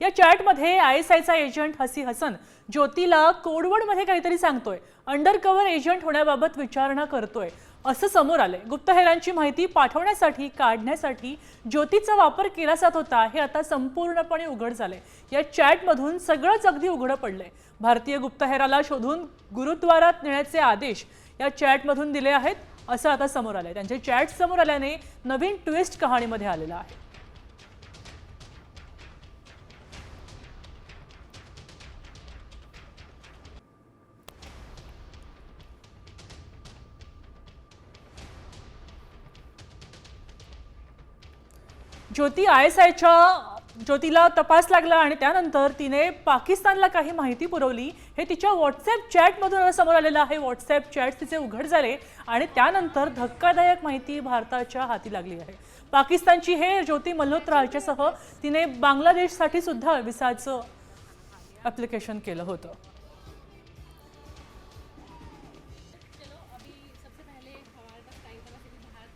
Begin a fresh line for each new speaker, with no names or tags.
या चॅटमध्ये I S आयचा एजंट हसी हसन ज्योतीला कोडवडमध्ये काहीतरी सांगतोय. अंडरकव्हर एजंट होण्याबाबत विचारणा करतोय. असं समोर आलंय. गुप्तहेरांची माहिती पाठवण्यासाठी काढण्यासाठी ज्योतीचा वापर केला जात होता हे आता संपूर्णपणे उघड झालंय. या चॅटमधून सगळंच अगदी उघडं पडलंय. भारतीय गुप्तहेराला शोधून गुरुद्वारात नेण्याचे आदेश या चॅटमधून दिले आहेत असं आता समोर आलंय. त्यांचे चॅट समोर आल्याने नवीन ट्विस्ट कहाणीमध्ये आलेला आहे. ज्योती आय एस आयच्या ज्योतीला तपास लागला आणि त्यानंतर तिने पाकिस्तानला काही माहिती पुरवली. हे तिच्या व्हॉट्सॲप चॅटमधून समोर आलेलं आहे. व्हॉट्सॲप चॅट तिचे उघड झाले आणि त्यानंतर धक्कादायक माहिती भारताच्या हाती लागली आहे. पाकिस्तानची हे ज्योती मल्होत्रा हिच्यासह तिने बांगलादेशसाठी सुद्धा विसाचं ॲप्लिकेशन केलं होतं.